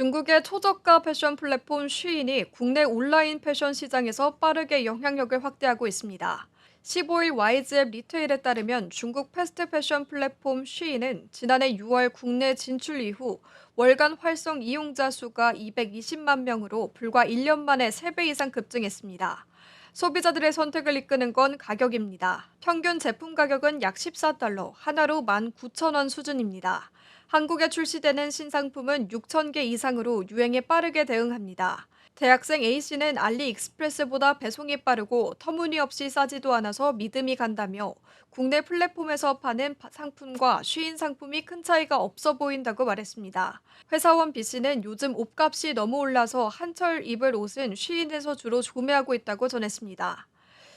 중국의 초저가 패션 플랫폼 쉬인이 국내 온라인 패션 시장에서 빠르게 영향력을 확대하고 있습니다. 15일 YG앱 리테일에 따르면 중국 패스트 패션 플랫폼 쉬인은 지난해 6월 국내 진출 이후 월간 활성 이용자 수가 220만 명으로 불과 1년 만에 3배 이상 급증했습니다. 소비자들의 선택을 이끄는 건 가격입니다. 평균 제품 가격은 약 14달러, 하나로 19,000원 수준입니다. 한국에 출시되는 신상품은 6,000개 이상으로 유행에 빠르게 대응합니다. 대학생 A씨는 알리익스프레스보다 배송이 빠르고 터무니없이 싸지도 않아서 믿음이 간다며 국내 플랫폼에서 파는 파- 상품과 쉬인 상품이 큰 차이가 없어 보인다고 말했습니다. 회사원 B씨는 요즘 옷값이 너무 올라서 한철 입을 옷은 쉬인에서 주로 구매하고 있다고 전했습니다.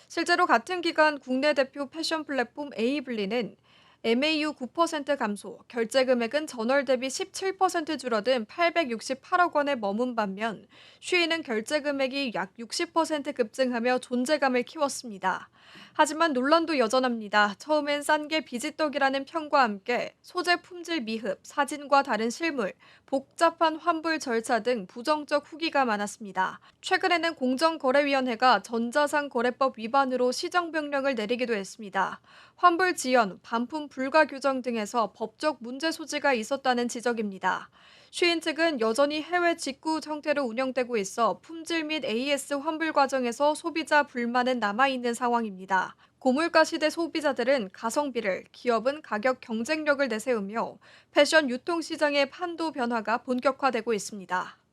실제로 같은 기간 국내 대표 패션 플랫폼 에이블리는 MAU 9% 감소, 결제 금액은 전월 대비 17% 줄어든 868억 원에 머문 반면 쉬이는 결제 금액이 약 60% 급증하며 존재감을 키웠습니다. 하지만 논란도 여전합니다. 처음엔 싼 게 비지떡이라는 평과 함께 소재 품질 미흡, 사진과 다른 실물, 복잡한 환불 절차 등 부정적 후기가 많았습니다. 최근에는 공정거래위원회가 전자상거래법 위반으로 시정명령을 내리기도 했습니다. 환불 지연, 반품 불가 규정 등에서 법적 문제 소지가 있었다는 지적입니다. 쉬인 측은 여전히 해외 직구 형태로 운영되고 있어 품질 및 AS 환불 과정에서 소비자 불만은 남아있는 상황입니다. 고물가 시대 소비자들은 가성비를, 기업은 가격 경쟁력을 내세우며 패션 유통 시장의 판도 변화가 본격화되고 있습니다.